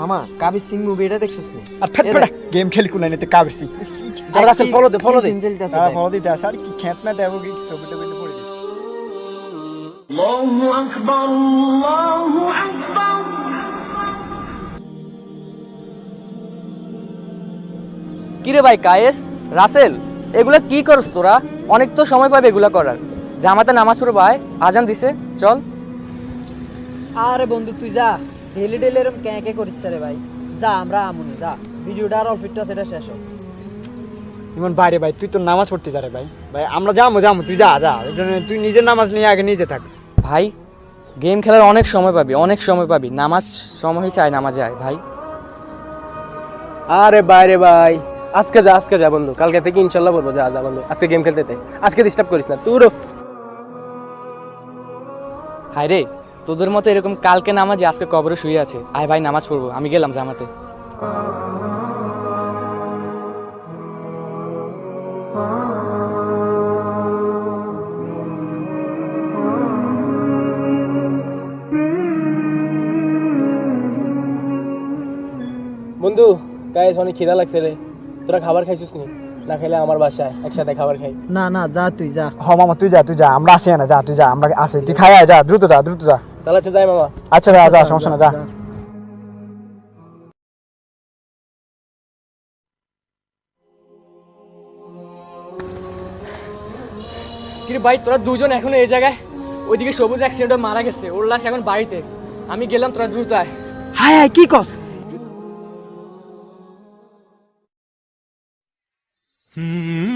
মামা কাবির সিং মুভি এটা দেখছিস নি? আর ফেট ফেটা গেম খেলি কোন লাইনেতে কাবরছি আর রাসেল ফলো দে ফলো দে। হ্যাঁ ফলো দিতে আছে আর কি খেত না দেবো কি ছবি টবি পড়ে দিস কিরে ভাই কায়েস রাসেল এগুলা কি করস তোরা? অনেক তো সময় পাবে এগুলা করার। জামাতে নামাজ পড়ে ভাই আজান দিছে চল। আরে বন্ধু তুই যা। ডেলি ডেলি এরকম কে কে করিচ্ছে রে ভাই। যা আমরা আমুন যা। ভিডিওটা আর অল্পিটা সেটা শেষ হোক। ইমন বাইরে ভাই তুই তো নামাজ পড়তে যা রে ভাই। ভাই আমরা যাব যাব তুই যা যা। এই জন্য তুই নিজের নামাজ নিয়ে আগে নিজে থাক। ভাই গেম খেলার অনেক সময় পাবি অনেক সময় পাবি। নামাজ সময় চাই নামাজে আয় ভাই। আরে বাইরে ভাই আজকে যা আজকে যা বন্ধু। কালকে থেকে ইনশাল্লাহ বলব যা যা বন্ধু। আজকে গেম খেলতে আজকে ডিস্টার্ব করিস না। তুরও হায় রে তোদের মতো এরকম কালকে নামাজে আজকে কবরে শুয়ে আছে। আয় ভাই নামাজ পড়ব। আমি গেলাম জামাতে। বন্ধু গাইস অনেক খিদা লাগছে রে। তোরা খাবার খাইছিস নি? না খেলে আমার বাসায় একসাথে খাবার খাই। না না যা তুই যা। হ মামা তুই যা তুই যা। আমরা আসি না যা তুই যা। আমরা আসি। তুই খাই আয়, যা দ্রুত যা দ্রুত যা। তাহলে আচ্ছা যাই মামা। আচ্ছা যা যা সমস্যা না যা। কিরে ভাই তোরা দুজন এখনও এই জায়গায়? ওইদিকে সবুজ অ্যাক্সিডেন্টে মারা গেছে ওর লাশ এখন বাড়িতে। আমি গেলাম তোরা দ্রুত আয়। হায় হায় কি কস? কি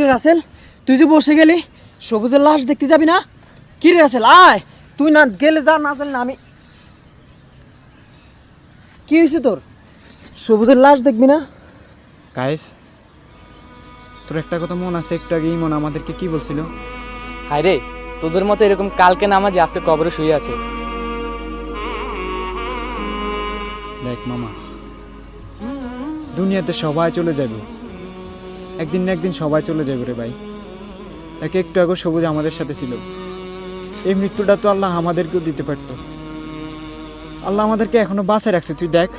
রে রাসেল? তুই যে বসে গেলি সবুজের লাশ দেখতে যাবি না? কি রে রাসেল? আয় তুই না গেলে যা না চল না আমি কি হয়েছে তোর? সবুজের লাশ দেখবি না? গাইস তোর একটা কথা মন আছে একটু আগে ইমন আমাদেরকে কি বলছিল? হায় রে তোদের মতো এরকম কালকে নামাজে আজকে কবরে শুয়ে আছে। দেখ মামা দুনিয়াতে সবাই চলে যাবে। একদিন না একদিন সবাই চলে যাবে রে ভাই। এক একটু আগে সবুজ আমাদের সাথে ছিল। এই মৃত্যুটা তো আল্লাহ আমাদেরকেও দিতে পারতো। আল্লাহ আমাদেরকে এখনও বাঁচায় রাখছে, তুই দেখ।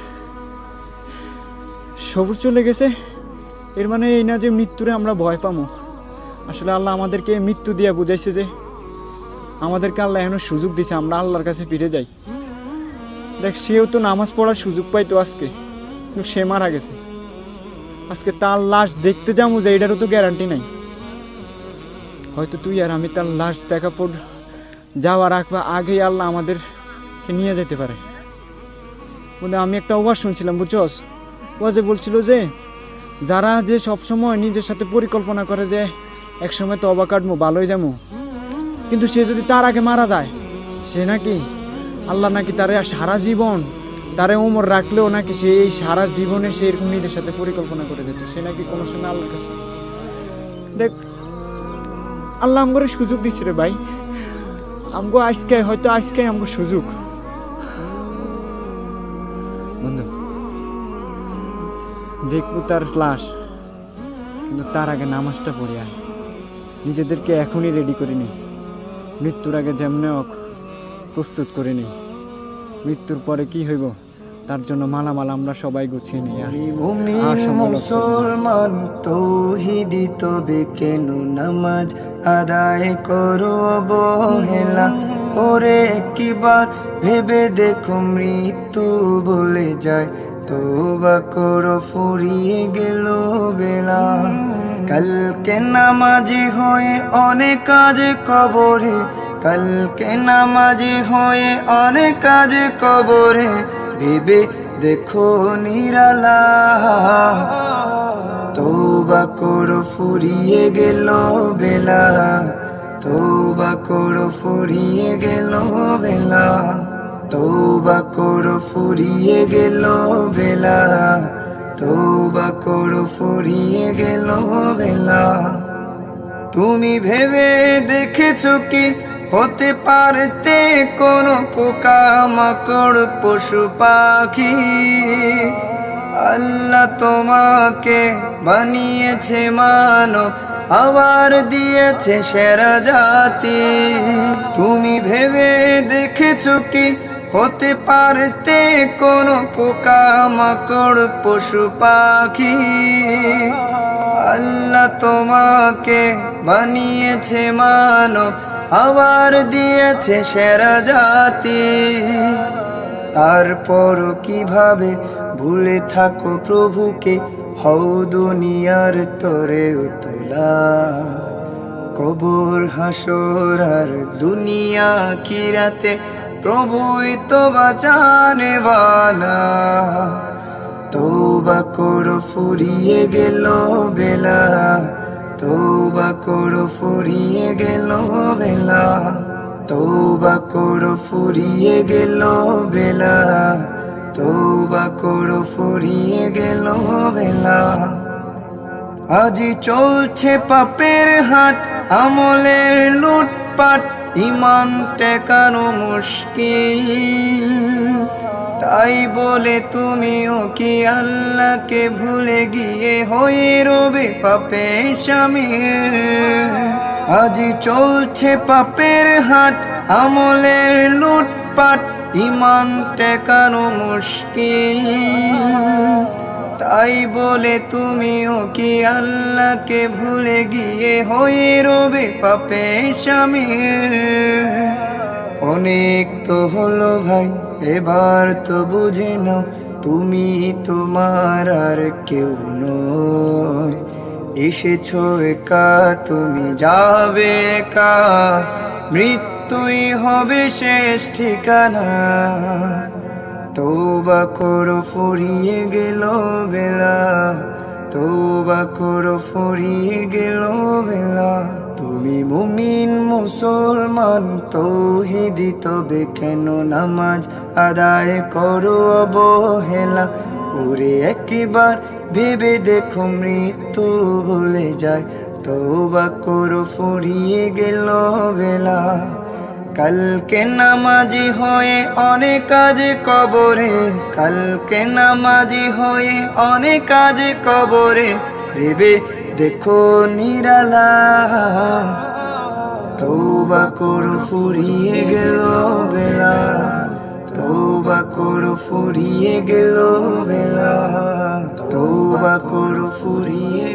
সবুজ চলে গেছে, এর মানে এই না যে মৃত্যুরে আমরা ভয় পামো। আসলে আল্লাহ আমাদেরকে মৃত্যু দিয়া বুঝাইছে যে, আমাদেরকে আল্লাহ এখনও সুযোগ দিছে, আমরা আল্লাহর কাছে ফিরে যাই। দেখ, সেও তো নামাজ পড়ার সুযোগ পাইতো আজকে সে মারা গেছে। আজকে তার লাশ দেখতে যাব যে এটারও তো গ্যারান্টি নাই। হয়তো তুই আর আমি তার লাশ দেখা পর যাওয়ার আগ আগেই আল্লাহ আমাদেরকে নিয়ে যেতে পারে। বলে আমি একটা ওয়াজ শুনছিলাম, বুঝছস? ওয়াজে বলছিল যে, যারা যে সবসময় নিজের সাথে পরিকল্পনা করে যে, একসময় তো অবা কাটবো ভালোই যাব। কিন্তু সে যদি তার আগে মারা যায়, সে নাকি আল্লাহ নাকি তারে সারা জীবন তারে ওমর রাখলেও নাকি সে এই সারা জীবনে সে এরকম নিজের সাথে পরিকল্পনা করে যেত। সে নাকি কোনো সময় আল্লাহর কাছে দেখ, আল্লাহ আমগরে সুযোগ দিচ্ছে রে ভাই। আমগো আজকে, হয়তো আজকে আমগো সুযোগ। বন্ধু, দেখব তার লাশ, কিন্তু তার আগে নামাজটা পড়ে আয়। নিজেদেরকে এখনই রেডি করে নি। মৃত্যুর আগে যেমনে হোক প্রস্তুত করে নিই মৃত্যুর পরে কি হইব? তার জন্য মালামাল আমরা সবাই গুছিয়ে নিয়ে না। মুসলমান তৌহিদি তবে কেন নামাজ আদায় করো অবহেলা? ওরে একবার ভেবে দেখো মৃত্যু বলে যায়। তোবা করো ফুরিয়ে গেল বেলা। কালকে নামাজি হয়ে অনেক কাজ কবরে। কালকে নামাজি হয়ে অনেক কাজ কবরে। ভেবে দেখো নিরালা। তোবা করো, ফুরিয়ে গেল বেলা। তোবা করো, ফুরিয়ে গেল বেলা। তোবা করো, ফুরিয়ে গেল বেলা। তোবা করো, ফুরিয়ে গেল বেলা। তুমি ভেবে দেখেছ কি? হতে পারতে কোনো পোকা মাকড়, পশু পাখি। আল্লাহ তোমাকে বানিয়েছে মানব, আবার দিয়েছে সেরা জাতি। তুমি ভেবে দেখেছ কি? হতে পারতে কোনো পোকা মাকড়, পশু পাখি। আল্লাহ তোমাকে বানিয়েছে মানব আবার দিয়েছে সেরা জাতি। তারপর কীভাবে ভুলে থাকো প্রভুকে? হও দুনিয়ার তরে উতলা। কবর, হাসর আর দুনিয়া কিরাতে প্রভুই তো বাঁচানে বালা তৌবা করো, ফুরিয়ে গেল বেলা। তৌবা করো, ফুরিয়ে গেল বেলা। তৌবা করো, ফুরিয়ে গেল বেলা। তৌবা করো, ফুরিয়ে গেল বেলা। আজি চলছে পাপের হাট, আমলের লুটপাট, ইমান টেকানো মুশকিল। তাই বলে তুমিও কি আল্লাহকে ভুলে গিয়ে হয়ে রবে পাপে স্বামীর? আজি চলছে পাপের হাট, আমলের লুটপাট, ইমান টেকানো মুশকিল। তাই বলে তুমিও কি আল্লাহকে ভুলে গিয়ে হয়ে রবে পাপে স্বামীর? অনেক তো হলো ভাই এবার তো বুঝে নাও, তুমি তোমার আর কেউ নয়। এসেছ একা, তুমি যাবে একা, মৃত্যুই হবে শেষ ঠিকানা। তৌবা করো, ফুরিয়ে গেল বেলা। তৌবা করো, ফুরিয়ে গেল বেলা। তুমি মুমিন, মুসলমান, তৌহিদি, তবে কেন নামাজ আদায় করো অবহেলা। ওরে একবার ভেবে দেখো মৃত্যু ভুলে যায়। তৌবা করো, ফুরিয়ে গেল বেলা। কালকে নামাজি হয়ে অনেক কাজ কবরে। কালকে নামাজি হয়ে অনেক কাজ কবরে। ভেবে দেখো নিরালা। তৌবা করো, ফুরিয়ে গেল বেলা। তৌবা করো ফুরিয়ে গেল বেলা। তোবা করো ফুরিয়ে